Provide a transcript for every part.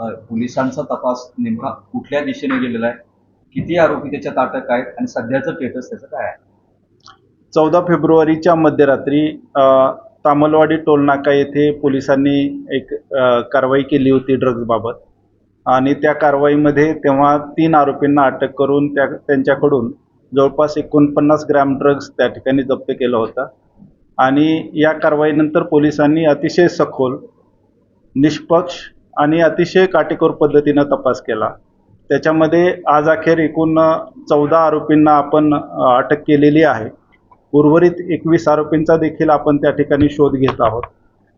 पोलिसांचा तपास नेमका कुठल्या दिशेने गेलेला आहे? किती आरोपी त्याच्यात अटक आहेत आणि सध्याचं स्टेटस त्याचं काय आहे? चौदा फेब्रुवारीच्या मध्यरात्री तामलवाडी टोलनाका येथे पोलिसांनी एक कारवाई केली होती ड्रग्जबाबत आणि त्या कारवाईमध्ये तेव्हा तीन आरोपींना अटक करून त्या त्यांच्याकडून जवळपास एकोणपन्नास ग्रॅम ड्रग्ज त्या ठिकाणी जप्त केला होता. आणि या कारवाईनंतर पोलिसांनी अतिशय सखोल निष्पक्ष आणि अतिशय काटेकोर पद्धतीनं तपास केला. त्याच्यामध्ये आज अखेर एकूण चौदा आरोपींना आपण अटक केलेली आहे. उर्वरित एकवीस आरोपींचा देखील आपण त्या ठिकाणी शोध घेत आहोत.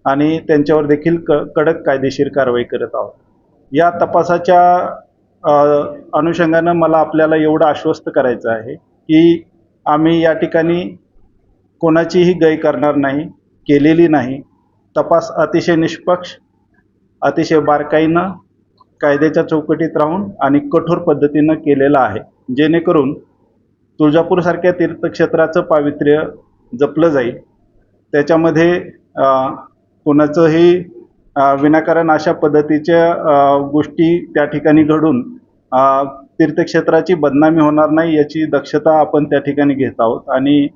आणि त्यांच्यावर देखील क कडक कायदेशीर कारवाई करत आहोत. या तपासाच्या अनुषंगानं मला आपल्याला एवढं आश्वस्त करायचं आहे की आम्ही या ठिकाणी कोणाचीही गय करणार नाही केलेली नाही. तपास अतिशय निष्पक्ष अतिशय बारकाईनं कायद्याच्या चौकटीत राहून आणि कठोर पद्धतीनं केलेला आहे. जेणेकरून तुळजापूरसारख्या तीर्थक्षेत्राचं पावित्र्य जपलं जाईल. त्याच्यामध्ये कोणाचंही विनाकारण अशा पद्धतीच्या गोष्टी त्या ठिकाणी घडून तीर्थक्षेत्राची बदनामी होणार नाही याची दक्षता आपण त्या ठिकाणी घेत आहोत आणि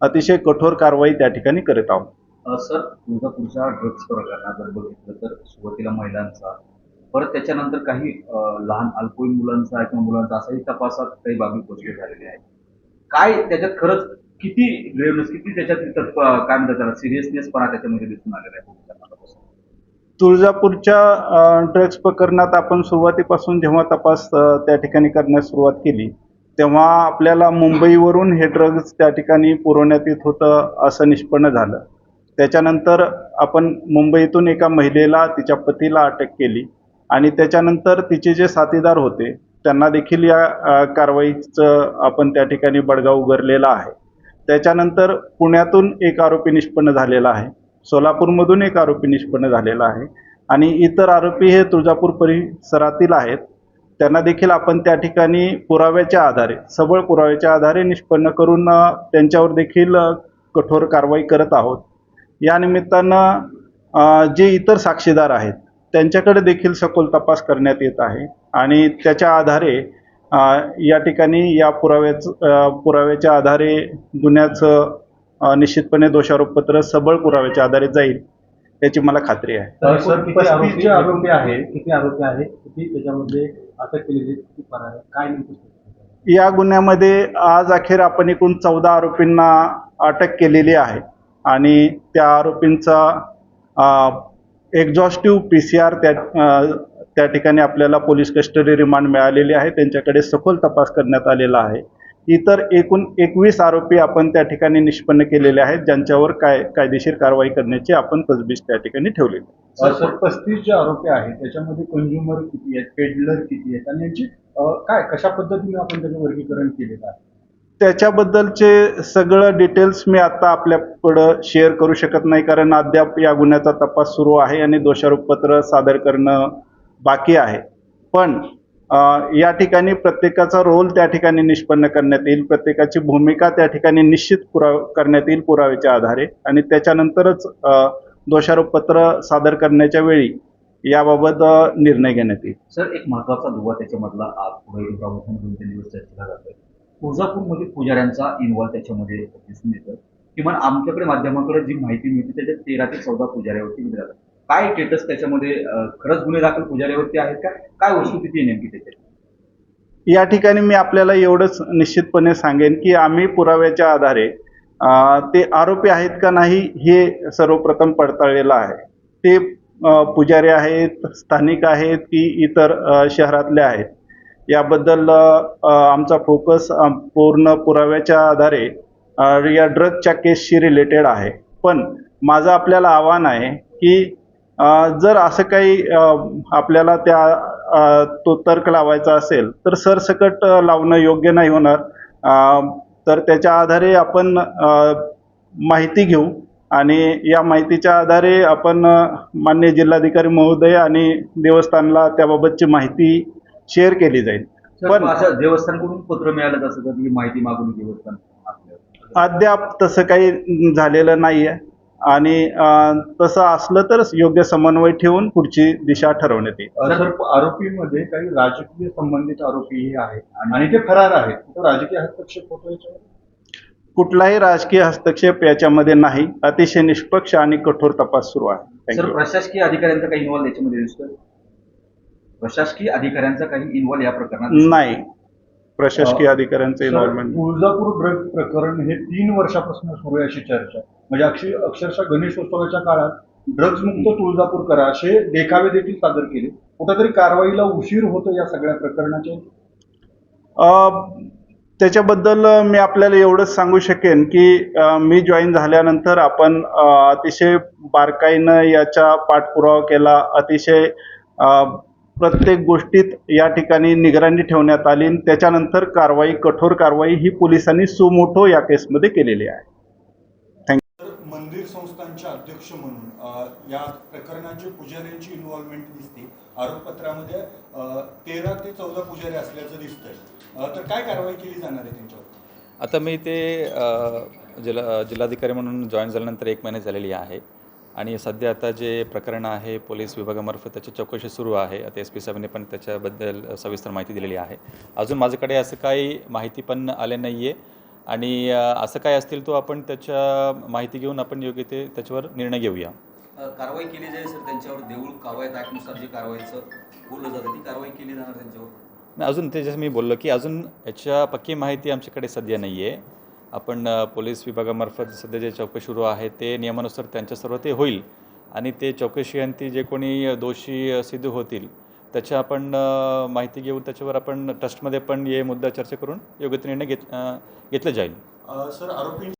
अतिशय कठोर कारवाई त्या ठिकाणी करत आहोत. सर तुळजापूरच्या ड्रग्स प्रकरणात जर बघितलं तर सुरुवातीला महिलांचा परत त्याच्यानंतर काही लहान अल्पवयीन मुलांचा किंवा मुलांचा असाही तपासात काही बाबी गोष्टी झालेल्या आहेत. काय त्याच्यात खरंच किती ग्रेवनेस किती त्याच्यात तत्प- काय म्हणतात त्याला सिरियसनेसपणा त्याच्यामध्ये दिसून आलेला आहे तुळजापूरच्या ड्रग्स प्रकरणात आपण सुरुवातीपासून जेव्हा तपास त्या ठिकाणी करण्यास सुरुवात केली तेव्हा आपल्याला मुंबईवरून हे ड्रग्ज त्या ठिकाणी पुरवण्यात येत होतं असं निष्पन्न झालं. त्याच्यानंतर आपण मुंबईतून एका महिलेला तिच्या पतीला अटक केली आणि त्याच्यानंतर तिचे जे साथीदार होते त्यांना देखील या कारवाईचं आपण त्या ठिकाणी बडगा उघडलेला आहे. त्याच्यानंतर पुण्यातून एक आरोपी निष्पन्न झालेला आहे. सोलापूरमधून एक आरोपी निष्पन्न झालेला आहे. आणि इतर आरोपी हे तुळजापूर परिसरातील आहेत. त्यांना देखील आपण त्या ठिकाणी पुराव्याच्या आधारे सबळ पुराव्याच्या आधारे निष्पन्न करून त्यांच्यावर देखील कठोर कारवाई करत आहोत. या निमित्तानं जे इतर साक्षीदार आहेत त्यांच्याकडे देखील सखोल तपास करण्यात येत आहे आणि त्याच्या आधारे या ठिकाणी या पुराव्याच पुराव्याच्या आधारे गुन्ह्याचं निश्चितपणे दोषारोपपत्र सबळ पुराव्याच्या आधारे जाईल याची मला खात्री आहे. सर, किती आरोपी किती आरोपी किती त्याच्यामध्ये अटक केलेली काय या गुन्ह्यामध्ये आज अखेर आपण एकूण चौदा आरोपींना अटक केलेली आहे. आणि त्या आरोपींचा एक्झॉस्टिव्ह पी सी आर त्या त्या ठिकाणी आपल्याला पोलीस कस्टडी रिमांड मिळालेली आहे. त्यांच्याकडे सखोल तपास करण्यात आलेला आहे. इतर एकूण एकवीस आरोपी आपण त्या ठिकाणी निष्पन्न केलेले आहेत ज्यांच्यावर काय कायदेशीर कारवाई करण्याची आपण तजवीज त्या ठिकाणी ठेवलेली आहे. सर पस्तीस जे आरोपी आहेत त्याच्यामध्ये कंझ्युमर किती आहेत पेडलर किती आहेत आणि यांची काय कशा पद्धतीने आपण त्याचं वर्गीकरण केलेलं आहे? त्याच्याबद्दलचे सगळं डिटेल्स मी आता आपल्याकडं शेअर करू शकत नाही कारण अद्याप या गुन्ह्याचा तपास सुरू आहे आणि दोषारोपपत्र सादर करणं बाकी आहे. पण या ठिकाणी प्रत्येकाचा रोल त्या ठिकाणी निष्पन्न करण्यात येईल. प्रत्येकाची भूमिका त्या ठिकाणी निश्चित पुराव करण्यात येईल पुराव्याच्या आधारे. आणि त्याच्यानंतरच दोषारोपपत्र सादर करण्याच्या वेळी याबाबत निर्णय घेण्यात येईल. सर एक महत्त्वाचा दुवा त्याच्यामधला आज पुढे दिवस चर्चेला जातोय? तुळजापूरमध्ये पुजाऱ्यांचा इन्व्हॉल्व त्याच्यामध्ये दिसून येतं. किमान आमच्याकडे माध्यमाकडे जी माहिती मिळते त्याच्यात तेरा ते चौदा पुजाऱ्यावरती मिळतात काय स्टेटस त्याच्यामध्ये खरंच गुन्हे दाखल पुजाऱ्यावरती आहेत का? काय वस्तुस्थिती आहे नेमकी त्याच्यात? या ठिकाणी मी आपल्याला एवढंच निश्चितपणे सांगेन की आम्ही पुराव्याच्या आधारे ते आरोपी आहेत का नाही हे सर्वप्रथम पडताळलेलं आहे. ते पुजारी आहेत स्थानिक आहेत की इतर शहरातले आहेत. याबद्दल आमचा फोकस पूर्ण पुराव्याच्या आधारे या ड्रगच्या केसशी रिलेटेड आहे. पण माझं आपल्याला आव्हान आहे की जर असं काही आपल्याला त्या तो तर्क लावायचा असेल तर सरसकट लावणं योग्य नाही होणार. तर त्याच्या आधारे आपण माहिती घेऊ आणि या माहितीच्या आधारे आपण मान्य जिल्हाधिकारी महोदय आणि देवस्थानला त्याबाबतची माहिती शेअर केली जाईल. पण- असं देवस्थानकडून पत्र मिळालं असं कधी माहिती मागून देवस्थान अद्याप तसं काही झालेलं नाही आहे आणि तसं असलं तर योग्य समन्वय ठेवून पुढची दिशा ठरवण्यात येईल. आरोपीमध्ये काही राजकीय संबंधित आरोपीही आहेत आणि ते फरार आहेत. राजकीय हस्तक्षेप होतो कुठलाही राजकीय हस्तक्षेप याच्यामध्ये नाही. अतिशय निष्पक्ष आणि कठोर तपास सुरू आहे. प्रशासकीय अधिकाऱ्यांचा काही इन्व्हॉल्व याच्यामध्ये दिसतोय? प्रशासकीय अधिकाऱ्यांचा काही इन्व्हॉल्व या प्रकरणात? नाही. प्रशासकीय अधिकाऱ्यांचं इन्व्हॉल्वमेंट तुळजापूर ड्रग प्रकरण हे तीन वर्षापासून सुरू आहे अशी चर्चा. म्हणजे अक्षय अक्षरशः गणेशोत्सवाच्या काळात ड्रग्ज मुक्त तुळजापूर करा असे देखावे देखील सादर केले. कुठेतरी कारवाईला उशीर होतो या सगळ्या प्रकरणाच्या त्याच्याबद्दल मी आपल्याला एवढंच सांगू शकेन की मी जॉईन झाल्यानंतर आपण अतिशय बारकाईनं याचा पाठपुरावा केला. अतिशय प्रत्येक गोष्टीत या ठिकाणी निगराणी ठेवण्यात आली आणि त्याच्यानंतर कारवाई कठोर कारवाई ही पोलिसांनी सुमोठो या केसमध्ये केलेली आहे. मंदिर संस्थांचे अध्यक्ष म्हणून या प्रकरणात जे पुजाऱ्यांची इन्व्हॉल्वमेंट दिसते. आरोपपत्रामध्ये तेरा ते चौदा पुजारी असल्याचं दिसतंय. तर काय कारवाई केली जाणार आहे त्यांच्यावर? आता मी ते जिल्हा जिल्हाधिकारी म्हणून जॉईन झाल्यानंतर एक महिने झालेली आहे. आणि सध्या आता जे प्रकरण आहे पोलीस विभागामार्फत त्याची चौकशी सुरू आहे. आता एस पी साहेबांनी पण त्याच्याबद्दल सविस्तर माहिती दिलेली आहे. अजून माझ्याकडे असं काही माहिती पण आले नाही आहे आणि असं काय असतील तो आपण त्याच्या माहिती घेऊन आपण योग्य ते त्याच्यावर निर्णय घेऊया. कारवाई केली जाईल सर त्यांच्यावर. देऊळ कावायत ॲक्टनुसार जी कारवाईचं बोललं जातं ती कारवाई केली जाणार त्यांच्यावर? नाही, अजून ते जसं मी बोललो की अजून याच्या पक्की माहिती आमच्याकडे सध्या नाही आहे आपण पोलीस विभागामार्फत सध्या जे चौकशी सुरू आहे ते नियमानुसार त्यांच्या सर्व ते होईल आणि ते चौकशीअंती जे कोणी दोषी सिद्ध होतील त्याच्या आपण माहिती घेऊन त्याच्यावर आपण ट्रस्टमध्ये पण हे मुद्दा चर्चा करून योग्य निर्णय घेत घेतला जाईल. सर आरोपी